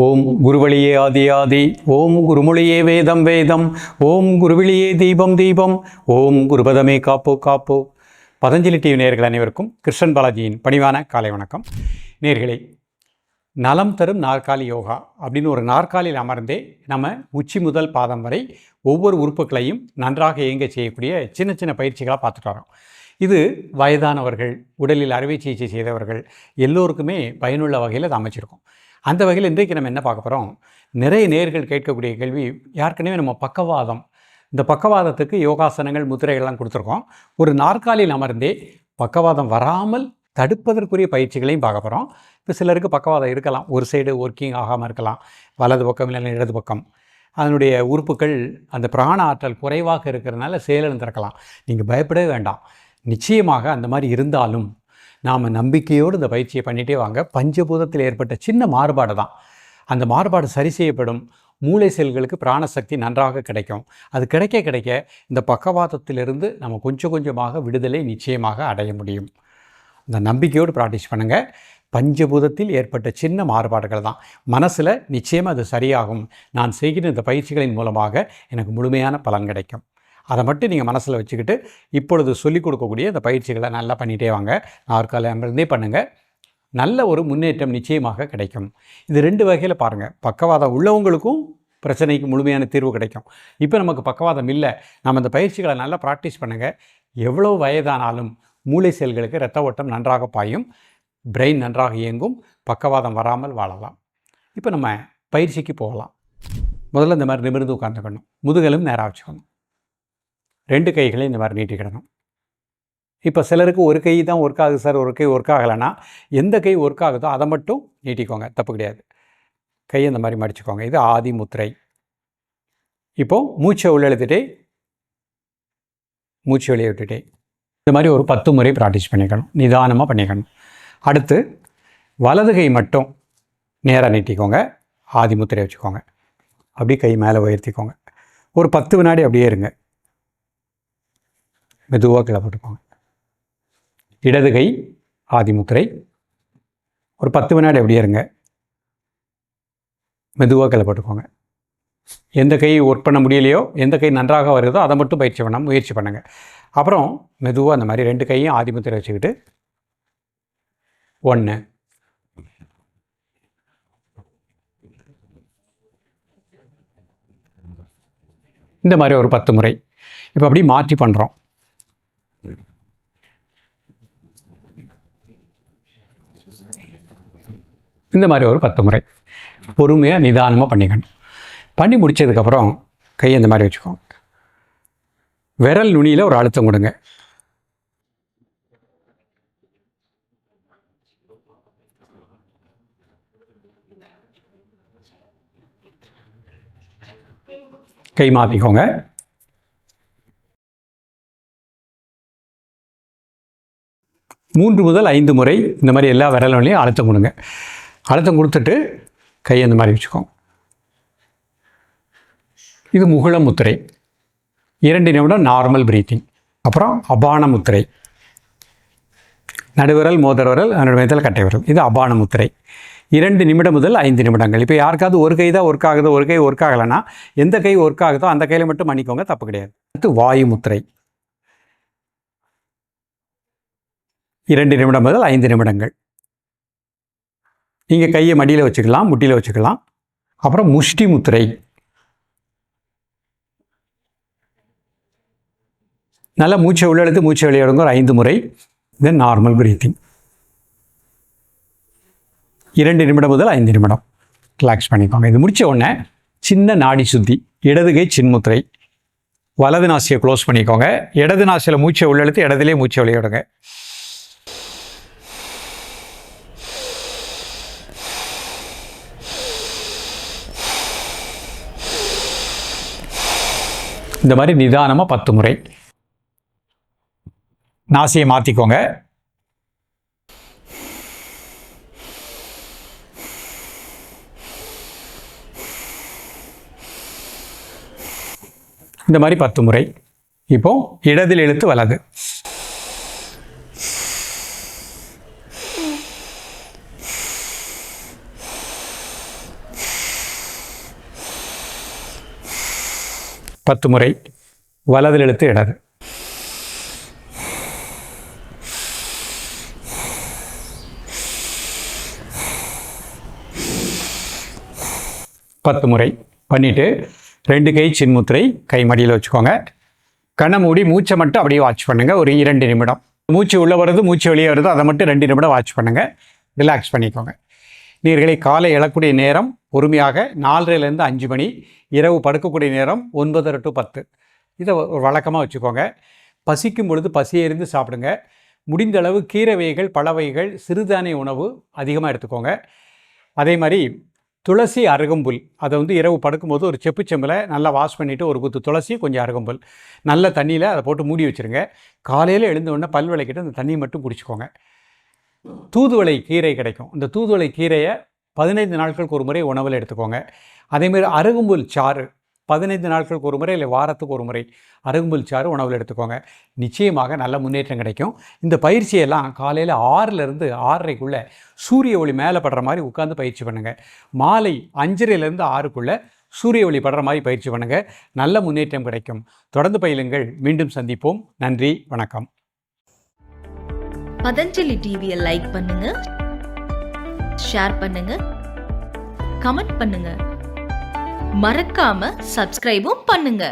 ஓம் குருவழியே ஆதி ஆதி ஓம் குருமொழியே வேதம் வேதம் ஓம் குருவிழியே தீபம் தீபம் ஓம் குருபதமே காப்போ காப்போ. பதஞ்சலி டிவி நேர்கள் அனைவருக்கும் கிருஷ்ணன் பாலாஜியின் பணிவான காலை வணக்கம். நேர்களே நலம் தரும் நாற்காலி யோகா அப்படின்னு ஒரு நாற்காலியில் அமர்ந்தே நம்ம உச்சி முதல் பாதம் வரை ஒவ்வொரு உறுப்புகளையும் நன்றாக இயங்க செய்யக்கூடிய சின்ன சின்ன பயிற்சிகளாக பார்த்துட்டு வரோம். இது வயதானவர்கள் உடலில் அறுவை சிகிச்சை செய்தவர்கள் எல்லோருக்குமே பயனுள்ள வகையில் அது அமைச்சிருக்கோம். அந்த வகையில் இன்றைக்கு நம்ம என்ன பார்க்க போகிறோம் நிறைய நேர்கள் கேட்கக்கூடிய கேள்வி யாருக்குனே நம்ம பக்கவாதம். இந்த பக்கவாதத்துக்கு யோகாசனங்கள் முத்திரைகள்லாம் கொடுத்துருக்கோம். ஒரு நாற்காலியில் அமர்ந்தே பக்கவாதம் வராமல் தடுப்பதற்குரிய பயிற்சிகளையும் பார்க்க போகிறோம் இப்போ சிலருக்கு பக்கவாதம் இருக்கலாம். ஒரு சைடு ஒர்க்கிங் ஆகாமல் இருக்கலாம். வலது பக்கம் இல்லைன்னா இடது பக்கம். அதனுடைய உறுப்புகள் அந்த பிராண ஆற்றல் குறைவாக இருக்கிறதுனால செயலிழந்திருக்கலாம் நீங்கள் பயப்படவே வேண்டாம். நிச்சயமாக அந்த மாதிரி இருந்தாலும் நாம் நம்பிக்கையோடு இந்த பயிற்சியை பண்ணிகிட்டே வாங்க. பஞ்சபூதத்தில் ஏற்பட்ட சின்ன மாறுபாடு தான். அந்த மாறுபாடு சரி செய்யப்படும். மூளை செல்களுக்கு பிராணசக்தி நன்றாக கிடைக்கும். அது கிடைக்க கிடைக்க இந்த பக்கவாதத்திலிருந்து நம்ம கொஞ்சம் கொஞ்சமாக விடுதலை நிச்சயமாக அடைய முடியும். அந்த நம்பிக்கையோடு ப்ராக்டிஸ் பண்ணுங்கள் பஞ்சபூதத்தில் ஏற்பட்ட சின்ன மாறுபாடுகள் தான். மனசில் நிச்சயமாக அது சரியாகும். நான் செய்கிற இந்த பயிற்சிகளின் மூலமாக எனக்கு முழுமையான பலன் கிடைக்கும். அதை மட்டும் நீங்கள் மனசில் வச்சுக்கிட்டு இப்பொழுது சொல்லிக் கொடுக்கக்கூடிய இந்த பயிற்சிகளை நல்லா பண்ணிகிட்டே வாங்க. நாற்காலிருந்தே பண்ணுங்கள் நல்ல ஒரு முன்னேற்றம் நிச்சயமாக கிடைக்கும். இது ரெண்டு வகையில் பாருங்கள் பக்கவாதம் உள்ளவங்களுக்கும் பிரச்சனைக்கு முழுமையான தீர்வு கிடைக்கும். இப்போ நமக்கு பக்கவாதம் இல்லை. நம்ம இந்த பயிற்சிகளை நல்லா ப்ராக்டிஸ் பண்ணுங்கள் எவ்வளோ வயதானாலும் மூளை செல்களுக்கு இரத்த ஓட்டம் நன்றாக பாயும். பிரெயின் நன்றாக இயங்கும். பக்கவாதம் வராமல் வாழலாம். இப்போ நம்ம பயிற்சிக்கு போகலாம். முதல்ல இந்த மாதிரி நிமிர்ந்து உட்காந்துக்கணும் முதுகலும் நேராக வச்சுக்கணும். ரெண்டு கைகளையும் இந்த மாதிரி நீட்டிக்கிடணும் இப்போ சிலருக்கு ஒரு கை தான் ஒர்க் ஆகுது சார் ஒரு கை ஒர்க் ஆகலைன்னா எந்த கை ஒர்க் ஆகுதோ அதை மட்டும் நீட்டிக்கோங்க தப்பு கிடையாது. கையை இந்த மாதிரி மடிச்சுக்கோங்க இது ஆதி முத்திரை. இப்போது மூச்சை உள்ளெழுத்துட்டே மூச்சு வெளியே விட்டுட்டே இந்த மாதிரி ஒரு பத்து முறை ப்ராக்டிஸ் பண்ணிக்கணும் நிதானமாக பண்ணிக்கணும். அடுத்து வலது கை மட்டும் நேராக நீட்டிக்கோங்க ஆதி முத்திரை வச்சுக்கோங்க. அப்படியே கை மேலே உயர்த்திக்கோங்க. ஒரு பத்து வினாடி அப்படியே இருங்க. மெதுவாக கீழே போட்டுக்கோங்க. இடது கை ஆதிமுத்திரை ஒரு பத்து வினாடி அப்படியே இருங்க. மெதுவாக கீழே போட்டுக்கோங்க. எந்த கை ஒர்க் பண்ண முடியலையோ எந்த கை நன்றாக வருதோ அதை மட்டும் பயிற்சி பண்ண முயற்சி பண்ணுங்கள் அப்புறம் மெதுவாக அந்த மாதிரி ரெண்டு கையும் ஆதிமுத்திரை வச்சுக்கிட்டு ஒன்று இந்த மாதிரி ஒரு பத்து முறை. இப்போ அப்படி மாற்றி பண்ணுறோம் இந்த மாதிரி ஒரு பத்து முறை. பொறுமையாக நிதானமாக பண்ணிக்கணும். பண்ணி முடிச்சதுக்கப்புறம் கையை இந்த மாதிரி வச்சுக்கோங்க. விரல் நுனியில் ஒரு அழுத்தம் கொடுங்க. கை மாற்றிக்கோங்க மூன்று முதல் ஐந்து முறை இந்த மாதிரி எல்லா விரலையும் அழுத்தம் கொடுங்க. அழுத்தம் கொடுத்துட்டு கையை இந்த மாதிரி வச்சுக்கோங்க இது முகுள முத்திரை. இரண்டு நிமிடம் நார்மல் பிரீத்திங் அப்புறம் அபான முத்திரை. நடுவிரல் மோதிர விரல் அதனுடைய கட்டை விரல். இது அபான முத்திரை. இரண்டு நிமிடம் முதல் ஐந்து நிமிடங்கள். இப்போ யாருக்காவது ஒரு கை தான் ஒர்க் ஆகுது ஒரு கை ஒர்க் ஆகலைன்னா எந்த கை ஒர்க் ஆகுதோ அந்த கையில் மட்டும் பண்ணிக்கோங்க தப்பு கிடையாது. அடுத்து வாயு முத்திரை. இரண்டு நிமிடம் முதல் ஐந்து நிமிடங்கள். நீங்கள் கையை மடியில் வச்சுக்கலாம் முட்டியில் வச்சுக்கலாம். அப்புறம் முஷ்டி முத்திரை. நல்லா மூச்சை உள்ளெழுத்து மூச்சை வெளியிடுங்க ஒரு ஐந்து முறை. தென் நார்மல் பிரீத்திங் இரண்டு நிமிடம் முதல் ஐந்து நிமிடம். ரிலாக்ஸ் பண்ணிக்கோங்க. இது முடித்த உடனே சின்ன நாடி சுத்தி இடது கை சின்முத்திரை வலது நாசியை க்ளோஸ் பண்ணிக்கோங்க. இடது நாசியில் மூச்சை உள்ளெழுத்து இடதுலேயே மூச்சை வெளியிடுங்க இந்த மாதிரி நிதானமாக பத்து முறை. நாசியை மாற்றிக்கோங்க இந்த மாதிரி பத்து முறை. இப்போ இடதில் இழுத்து வலது. பத்து முறை வலதில் இழுத்து இடது. பத்து முறை பண்ணிவிட்டு ரெண்டு கை சின்முத்திரை கை மடியில் வச்சுக்கோங்க. கண்ணை மூடி மூச்சை மட்டும் அப்படியே வாட்ச் பண்ணுங்கள் ஒரு இரண்டு நிமிடம். மூச்சு உள்ளே வருது மூச்சு வெளியே வருது அதை மட்டும் ரெண்டு நிமிடம் வாட்ச் பண்ணுங்கள் ரிலாக்ஸ் பண்ணிக்கோங்க. நீர்களை காலை எழக்கூடிய நேரம் பொறுமையாக நாலரைலேருந்து அஞ்சு மணி இரவு படுக்கக்கூடிய நேரம் ஒன்பதரை டு பத்து. இதை ஒரு வழக்கமாக வச்சுக்கோங்க. பசிக்கும் பொழுது பசியை இருந்து சாப்பிடுங்க. முடிந்த அளவு கீரை வகைகள் பழ வகைகள் சிறுதானிய உணவு அதிகமாக எடுத்துக்கோங்க. அதே மாதிரி துளசி அருகம்புல். அதை வந்து இரவு படுக்கும்போது ஒரு செப்பு செம்பில் நல்லா வாஷ் பண்ணிவிட்டு ஒரு குத்து துளசி கொஞ்சம் அருகம்புல். நல்ல தண்ணியில் அதை போட்டு மூடி வச்சுருங்க. காலையில் எழுந்த உடனே பல் விளக்கிட்டு அந்த தண்ணியை மட்டும் குடிச்சிக்கோங்க. தூதுவளை கீரை கிடைக்கும். இந்த தூதுவளை கீரையை பதினைந்து நாட்களுக்கு ஒரு முறை உணவில் எடுத்துக்கோங்க. அதேமாரி அருகும்புல் சாறு பதினைந்து நாட்களுக்கு ஒரு முறை இல்லை வாரத்துக்கு ஒரு முறை அருகும்புல் சாறு உணவில் எடுத்துக்கோங்க. நிச்சயமாக நல்ல முன்னேற்றம் கிடைக்கும். இந்த பயிற்சியெல்லாம் காலையில் ஆறிலிருந்து ஆறரைக்குள்ளே சூரிய ஒளி மேலே படுற மாதிரி உட்காந்து பயிற்சி பண்ணுங்கள் மாலை அஞ்சரைலேருந்து ஆறுக்குள்ளே சூரிய ஒளி படுற மாதிரி பயிற்சி பண்ணுங்கள் நல்ல முன்னேற்றம் கிடைக்கும். தொடர்ந்து பயிலுங்கள். மீண்டும் சந்திப்போம். நன்றி. வணக்கம். பதஞ்சலி டிவியை லைக் பண்ணுங்க ஷேர் பண்ணுங்க கமெண்ட் பண்ணுங்க. மறக்காம சப்ஸ்கிரைபும் பண்ணுங்க.